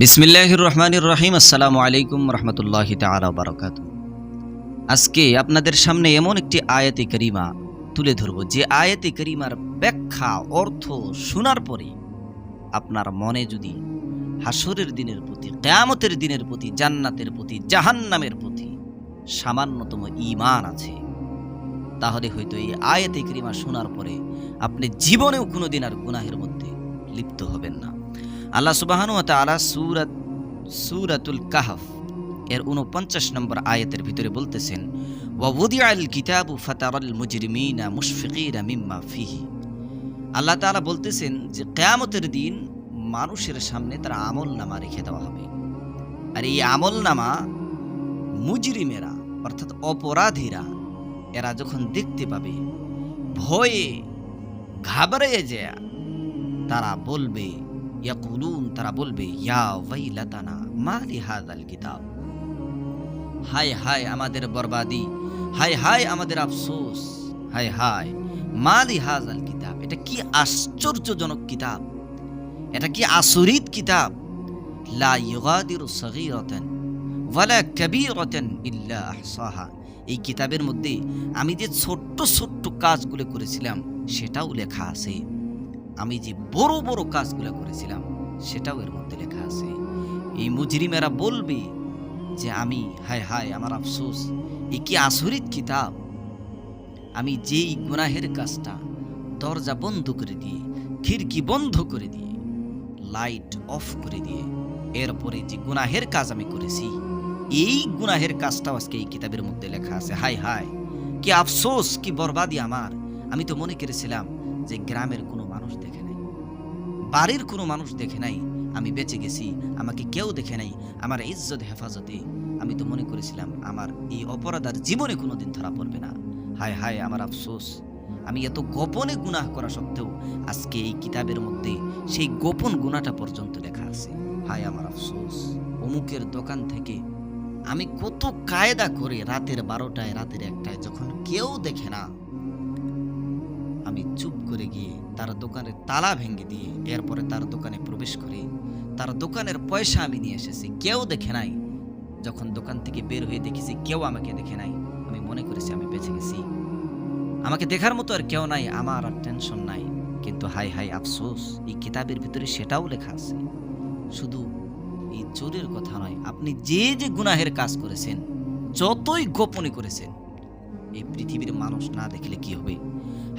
বিসমিল্লাহির রহমানির রহিম আসসালামু আলাইকুম রহমতুল্লাহ তালা আজকে আপনাদের সামনে এমন একটি আয়াতে করিমা তুলে ধরব। যে আয়াতে করিমার ব্যাখ্যা, অর্থ শোনার পরে আপনার মনে যদি হাসরের দিনের প্রতি, কেয়ামতের দিনের প্রতি, জান্নাতের প্রতি, জাহান্নামের প্রতি সামান্যতম ঈমান আছে, তাহলে হয়তো এই আয়াতে করিমা শোনার পরে আপনি জীবনেও কোনোদিন আর গুনাহের মধ্যে লিপ্ত হবেন না। আল্লাহ সুবাহানু তালা সুরাত, সুরাতুল কাহফ এর উনপঞ্চাশ নম্বর আয়াতের ভিতরে বলতেছেন আল আল্লাহ তাআলা বলতেছেন যে, কেয়ামতের দিন মানুষের সামনে তার আমল নামা রেখে দেওয়া হবে। আর এই আমল নামা মুজরিমেরা, অর্থাৎ অপরাধীরা, এরা যখন দেখতে পাবে, ভয়ে ঘাবড়ে যায়, তারা বলবে ইয়াকুলুন, তারা বলবে, ইয়া ওয়াইলাতানা, মা লিহাযাল কিতাব? হায় হায় আমাদের বরবাদি, হায় হায় আমাদের আফসোস, হায় হায়, মা লিহাযাল কিতাব, এটা কি আশ্চর্যজনক কিতাব? এটা কি আসরিত কিতাব? লা ইউগাদিরু সগীরাতান ওয়ালা কাবীরাতান ইল্লা আহসাহা। এই কিতাবের মধ্যে আমি যে ছোট্ট ছোট্ট কাজগুলো করেছিলাম, সেটাও লেখা আছে। আমি যে বড় বড় কাজগুলো করেছিলাম, সেটাও এর মধ্যে লেখা আছে। এই মুজরিমেরা বলবে যে আমি, হায় হায়, আমার আফসোস, এ কি আসরিত কিতাব? আমি যেই গুনাহের কাজটা দরজা বন্ধ করে দিয়ে, খিড়কি বন্ধ করে দিয়ে, লাইট অফ করে দিয়ে, এরপরে যে গুনাহের কাজ আমি করেছি, এই গুনাহের কাজটাও আজকে এই কিতাবের মধ্যে লেখা আছে। হায় হায়, কি আফসোস, কি বরবাদি আমার। আমি তো মনে করেছিলাম যে গ্রামের কোনো মানুষ দেখে নাই, বাড়ির কোনো মানুষ দেখে নাই, আমি বেঁচে গেছি, আমাকে কেউ দেখে নাই, আমার ইজ্জত, হেফাজতে আমি তো মনে করেছিলাম আমার এই অপরাধ আর জীবনে কোনোদিন ধরা পড়বে না। হায় হায়, আমার আফসোস, আমি এত গোপনে গুনাহ করা সত্ত্বেও আজকে এই কিতাবের মধ্যে সেই গোপন গুণাটা পর্যন্ত লেখা আছে। হায় আমার আফসোস, অমুকের দোকান থেকে আমি কত কায়দা করে রাতের বারোটায়, রাতের একটায় যখন কেউ দেখে না আমি চুপ করে গিয়ে তার দোকানের তালা ভেঙে দিয়ে এরপরে তার দোকানে প্রবেশ করে। তার দোকানের পয়সা আমি নিয়ে এসেছি, কেউ দেখে নাই। যখন দোকান থেকে বের হয়ে দেখেছি, কেউ আমাকে দেখে নাই। আমি মনে করেছি আমি বেঁচে গেছি। আমাকে দেখার মতো আর কেউ নাই, আমার আর টেনশন নাই। কিন্তু হাই হাই আফসোস, এই কিতাবের ভিতরে সেটাও লেখা আছে। শুধু এই চোরের কথা নয়, আপনি যে যে গুনাহের কাজ করেছেন, যতই গোপনে করেছেন, এই পৃথিবীর মানুষ না দেখলে কি হবে?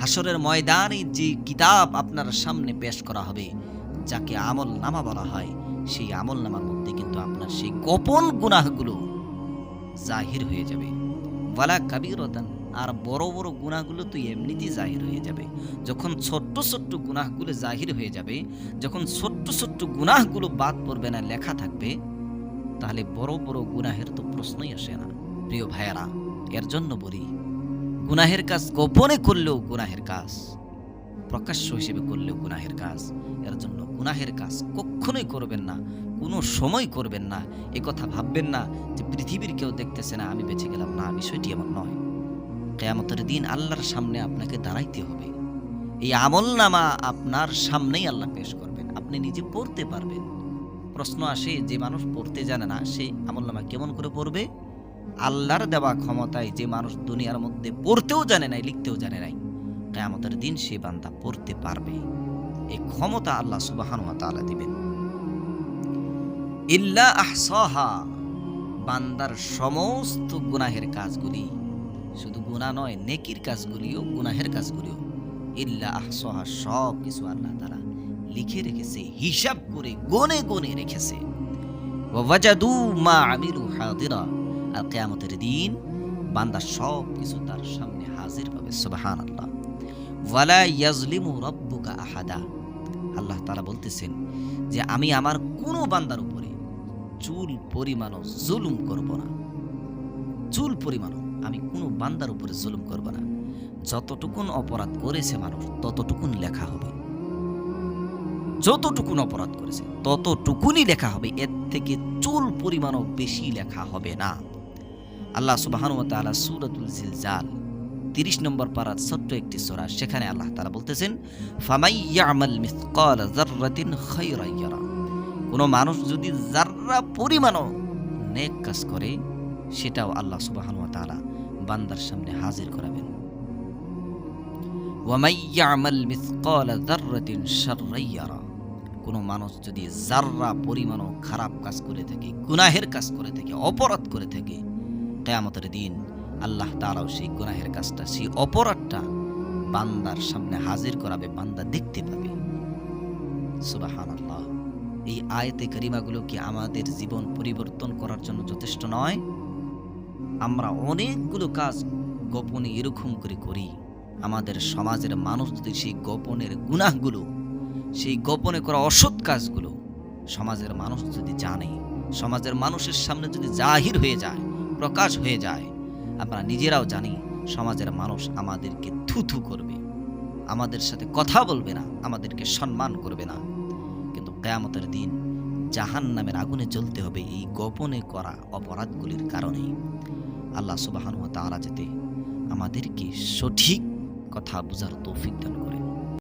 হাসরের ময়দানে যে কিতাব আপনার সামনে পেশ করা হবে, যাকে আমল নামা বলা হয়, সেই আমল নামার মধ্যে কিন্তু আপনার সেই গোপন গুনাহগুলো জাহির হয়ে যাবে। ওয়ালা কাবিরতান, আর বড় বড় গুনাহগুলো তো এমনিতেই জাহির হয়ে যাবে। যখন ছোট্ট ছোট্ট গুনাহগুলো জাহির হয়ে যাবে, যখন ছোট্ট ছোট্ট গুনাহগুলো বাদ পড়বে না, লেখা থাকবে, তাহলে বড় বড় গুনাহের তো প্রশ্নই আসে না। প্রিয় ভাইয়ারা, এর জন্য বলি গুনাহের কাজ গোপনে করলেও গুনাহের কাজ, প্রকাশ্য হিসেবে করলেও গুনাহের কাজ। এর জন্য গুনাহের কাজ কখনোই করবেন না, কোনো সময় করবেন না। এ কথা ভাববেন না যে পৃথিবীর কেউ দেখতেছে না, আমি বেঁচে গেলাম। না, বিষয়টি এমন নয়। কেয়ামতের দিন আল্লাহর সামনে আপনাকে দাঁড়াইতে হবে। এই আমল নামা আপনার সামনেই আল্লাহ পেশ করবেন। আপনি নিজে পড়তে পারবেন। প্রশ্ন আসে, যে মানুষ পড়তে জানে না, সে আমল নামা কেমন করে পড়বে? আল্লাহর দেওয়া ক্ষমতায় যে মানুষ দুনিয়ার মধ্যে পড়তেও জানে নাই, লিখতেও জানে নাই, কেয়ামতের দিন সে বান্দা পড়তে পারবে। এই ক্ষমতা আল্লাহ সুবাহান তাআলা দিবেন। ইল্লা আহসাহা, বান্দার সমস্ত গুনাহের কাজগুলি শুধু গুনাহ নয়, নেকির কাজগুলিও গুনাহের কাজগুলিও ইল্লা আহসাহা, সব কিছু আল্লাহ তারা লিখে রেখেছে, হিসাব করে গনে গনে রেখেছে। ওয়াজাদু মা আমিলু হাদিরা। আর কেয়ামতের দিন বান্দা সব কিছু তার সামনে হাজির পাবে সুবাহান আল্লাহ ওয়ালা ইয়াজলিমু রব্বুকা আহাদা। আল্লাহ তারা বলতেছেন যে, আমি আমার কোনো বান্দার উপরে চুল পরিমাণও জুলুম করব না। চুল পরিমাণও আমি কোনো বান্দার উপরে জুলুম করব না। যতটুকুন অপরাধ করেছে মানুষ, ততটুকুন লেখা হবে। যতটুকুন অপরাধ করেছে, ততটুকুনই লেখা হবে। এর থেকে চুল পরিমাণও বেশি লেখা হবে না। আল্লাহ সুবাহানু তাআলা সূরাতুল জিলজাল তিরিশ নম্বর পারাত ছোট্ট একটি সোরা, সেখানে আল্লাহ তালা বলতেছেন, ফামাই ইয়ামাল মিসকাল যাররাতিন খায়রান ইয়ারা। কোনো মানুষ যদি যার্রা পরিমাণও নেক কাজ করে, সেটাও আল্লাহ সুবাহান তালা বান্দার সামনে হাজির করাবেন। ওয়ামাই ইয়ামাল মিসকালা যাররাতিন শাররান ইয়ারা। কোনো মানুষ যদি যার্রা পরিমাণও খারাপ কাজ করে থাকে, গুনাহের কাজ করে থাকে, অপরাধ করে থাকে কেয়ামতের দিন আল্লাহ তাআলাও সেই গুনাহের কাজটা, সেই অপরাধটা বান্দার সামনে হাজির করাবে, বান্দা দেখতে পাবে। সুবহানাল্লাহ। এই আয়তে কারিমাগুলো কি আমাদের জীবন পরিবর্তন করার জন্য যথেষ্ট নয়? আমরা অনেকগুলো কাজ গোপনে এরকম করে করি। আমাদের সমাজের মানুষ যদি সেই গোপনের গুনাহগুলো, সেই গোপনে করা অসৎ কাজগুলো সমাজের মানুষ যদি জানে, সমাজের মানুষের সামনে যদি জাহির হয়ে যায় প্রকাশ হয়ে যায়। আমরা নিজেরাও জানি, সমাজের মানুষ আমাদেরকে থুথু করবে। আমাদের সাথে কথা বলবে না, আমাদেরকে সম্মান করবে না। কিন্তু কেয়ামতের দিন জাহান নামের আগুনে জ্বলতে হবে এই গোপনে করা অপরাধগুলির কারণে আল্লাহ সুবাহানু তাআলা যেতে আমাদেরকে সঠিক কথা বোঝার তৌফিক দান করেন।